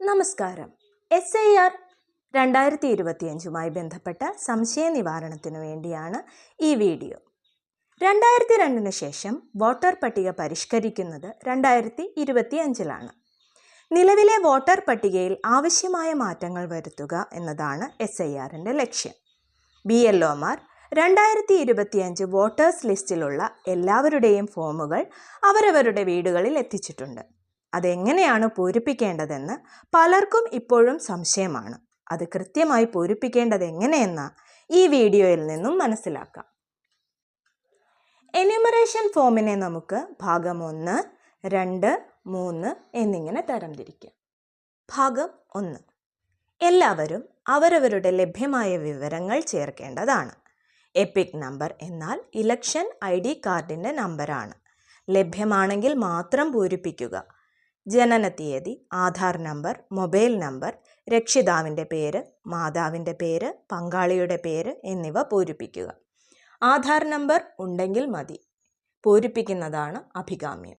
നമസ്കാരം. S I R രണ്ടായിരത്തി ഇരുപത്തിയഞ്ചുമായി ബന്ധപ്പെട്ട സംശയ നിവാരണത്തിനു വേണ്ടിയാണ് ഈ വീഡിയോ. രണ്ടായിരത്തി രണ്ടിന് ശേഷം വോട്ടർ പട്ടിക പരിഷ്കരിക്കുന്നത് രണ്ടായിരത്തി ഇരുപത്തിയഞ്ചിലാണ് നിലവിലെ വോട്ടർ പട്ടികയിൽ ആവശ്യമായ മാറ്റങ്ങൾ വരുത്തുക എന്നതാണ് എസ് ഐ ആറിന്റെ ലക്ഷ്യം. ബി എൽ ഒമാർ രണ്ടായിരത്തി ഇരുപത്തിയഞ്ച് വോട്ടേഴ്സ് ലിസ്റ്റിലുള്ള എല്ലാവരുടെയും ഫോമുകൾ അവരവരുടെ വീടുകളിൽ എത്തിച്ചിട്ടുണ്ട്. അതെങ്ങനെയാണ് പൂരിപ്പിക്കേണ്ടതെന്ന് പലർക്കും ഇപ്പോഴും സംശയമാണ്. അത് കൃത്യമായി പൂരിപ്പിക്കേണ്ടത് എങ്ങനെയെന്ന് ഈ വീഡിയോയിൽ നിന്നും മനസ്സിലാക്കാം. എന്യൂമറേഷൻ ഫോമിനെ നമുക്ക് ഭാഗം ഒന്ന് രണ്ട് മൂന്ന് എന്നിങ്ങനെ തരംതിരിക്കാം. ഭാഗം ഒന്ന്. എല്ലാവരും അവരവരുടെ ലഭ്യമായ വിവരങ്ങൾ ചേർക്കേണ്ടതാണ്. എപ്പിക് നമ്പർ എന്നാൽ ഇലക്ഷൻ ഐ ഡി കാർഡിന്റെ നമ്പറാണ് ലഭ്യമാണെങ്കിൽ മാത്രം പൂരിപ്പിക്കുക. ജനനത്തീയതി ആധാർ നമ്പർ മൊബൈൽ നമ്പർ രക്ഷിതാവിന്റെ പേര് മാതാവിന്റെ പേര് പങ്കാളിയുടെ പേര് എന്നിവ പൂരിപ്പിക്കുക. ആധാർ നമ്പർ ഉണ്ടെങ്കിൽ മതി. പൂരിപ്പിക്കുന്നതാണ് അഭികാമ്യം.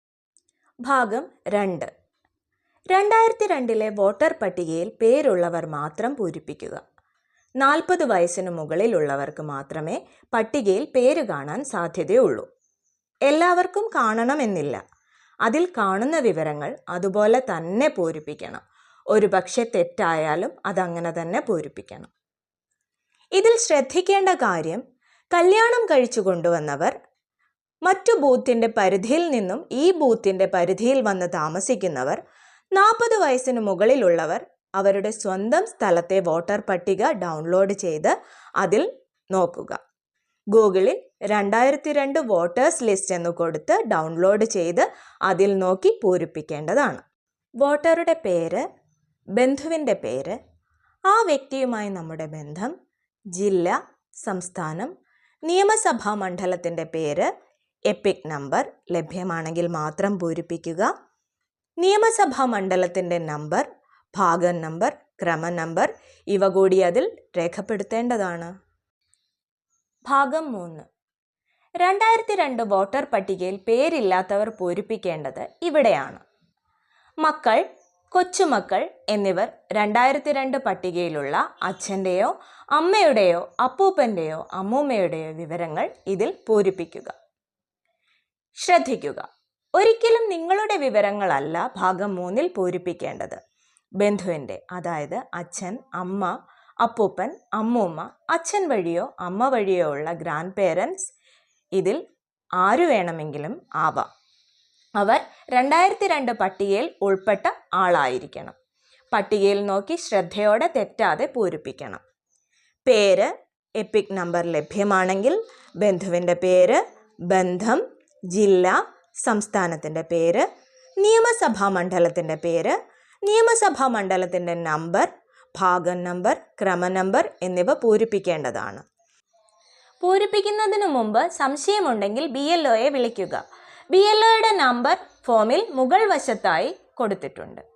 ഭാഗം രണ്ട്. രണ്ടായിരത്തി രണ്ടിലെ വോട്ടർ പട്ടികയിൽ പേരുള്ളവർ മാത്രം പൂരിപ്പിക്കുക. നാൽപ്പത് വയസ്സിന് മുകളിലുള്ളവർക്ക് മാത്രമേ പട്ടികയിൽ പേര് കാണാൻ സാധ്യതയുള്ളൂ. എല്ലാവർക്കും കാണണമെന്നില്ല. അതിൽ കാണുന്ന വിവരങ്ങൾ അതുപോലെ തന്നെ പൂരിപ്പിക്കണം. ഒരു പക്ഷേ തെറ്റായാലും അതങ്ങനെ തന്നെ പൂരിപ്പിക്കണം. ഇതിൽ ശ്രദ്ധിക്കേണ്ട കാര്യം കല്യാണം കഴിച്ചു കൊണ്ടുവന്നവർ മറ്റു ബൂത്തിന്റെ പരിധിയിൽ നിന്നും ഈ ബൂത്തിന്റെ പരിധിയിൽ വന്ന് താമസിക്കുന്നവർ നാൽപ്പത് വയസ്സിന് മുകളിലുള്ളവർ അവരുടെ സ്വന്തം സ്ഥലത്തെ വോട്ടർ പട്ടിക ഡൗൺലോഡ് ചെയ്ത് അതിൽ നോക്കുക. ഗൂഗിളിൽ രണ്ടായിരത്തി രണ്ട് വോട്ടേഴ്സ് ലിസ്റ്റ് എന്ന് കൊടുത്ത് ഡൗൺലോഡ് ചെയ്ത് അതിൽ നോക്കി പൂരിപ്പിക്കേണ്ടതാണ്. വോട്ടറുടെ പേര് ബന്ധുവിന്റെ പേര് ആ വ്യക്തിയുമായി നമ്മുടെ ബന്ധം ജില്ല സംസ്ഥാനം നിയമസഭാ മണ്ഡലത്തിന്റെ പേര് എപ്പിക് നമ്പർ ലഭ്യമാണെങ്കിൽ മാത്രം പൂരിപ്പിക്കുക. നിയമസഭാ മണ്ഡലത്തിന്റെ നമ്പർ ഭാഗം നമ്പർ ക്രമ നമ്പർ ഇവ കൂടി അതിൽ രേഖപ്പെടുത്തേണ്ടതാണ്. ഭാഗം മൂന്ന്. രണ്ടായിരത്തി രണ്ട് വോട്ടർ പട്ടികയിൽ പേരില്ലാത്തവർ പൂരിപ്പിക്കേണ്ടത് ഇവിടെയാണ്. മക്കൾ കൊച്ചുമക്കൾ എന്നിവർ രണ്ടായിരത്തി രണ്ട് പട്ടികയിലുള്ള അച്ഛന്റെയോ അമ്മയുടെയോ അപ്പൂപ്പന്റെയോ അമ്മൂമ്മയുടെയോ വിവരങ്ങൾ ഇതിൽ പൂരിപ്പിക്കുക. ശ്രദ്ധിക്കുക. ഒരിക്കലും നിങ്ങളുടെ വിവരങ്ങളല്ല ഭാഗം മൂന്നിൽ പൂരിപ്പിക്കേണ്ടത്. ബന്ധുവിന്റെ അതായത് അച്ഛൻ അമ്മ അപ്പൂപ്പൻ അമ്മൂമ്മ അച്ഛൻ വഴിയോ അമ്മ വഴിയോ ഉള്ള ഗ്രാൻഡ് പേരൻസ് ഇതിൽ ആരു വേണമെങ്കിലും ആവാം. അവർ രണ്ടായിരത്തി രണ്ട് പട്ടികയിൽ ഉൾപ്പെട്ട ആളായിരിക്കണം. പട്ടികയിൽ നോക്കി ശ്രദ്ധയോടെ തെറ്റാതെ പൂരിപ്പിക്കണം. പേര് എപ്പിക് നമ്പർ ലഭ്യമാണെങ്കിൽ ബന്ധുവിന്റെ പേര് ബന്ധം ജില്ല സംസ്ഥാനത്തിന്റെ പേര് നിയമസഭാ മണ്ഡലത്തിന്റെ പേര് നിയമസഭാ മണ്ഡലത്തിന്റെ നമ്പർ ഭാഗം നമ്പർ ക്രമ നമ്പർ എന്നിവ പൂരിപ്പിക്കേണ്ടതാണ്. പൂരിപ്പിക്കുന്നതിനു മുമ്പ് സംശയമുണ്ടെങ്കിൽ ബി എൽ ഒയെ വിളിക്കുക. ബി എൽ ഒയുടെ നമ്പർ ഫോമിൽ മുകൾ വശത്തായി കൊടുത്തിട്ടുണ്ട്.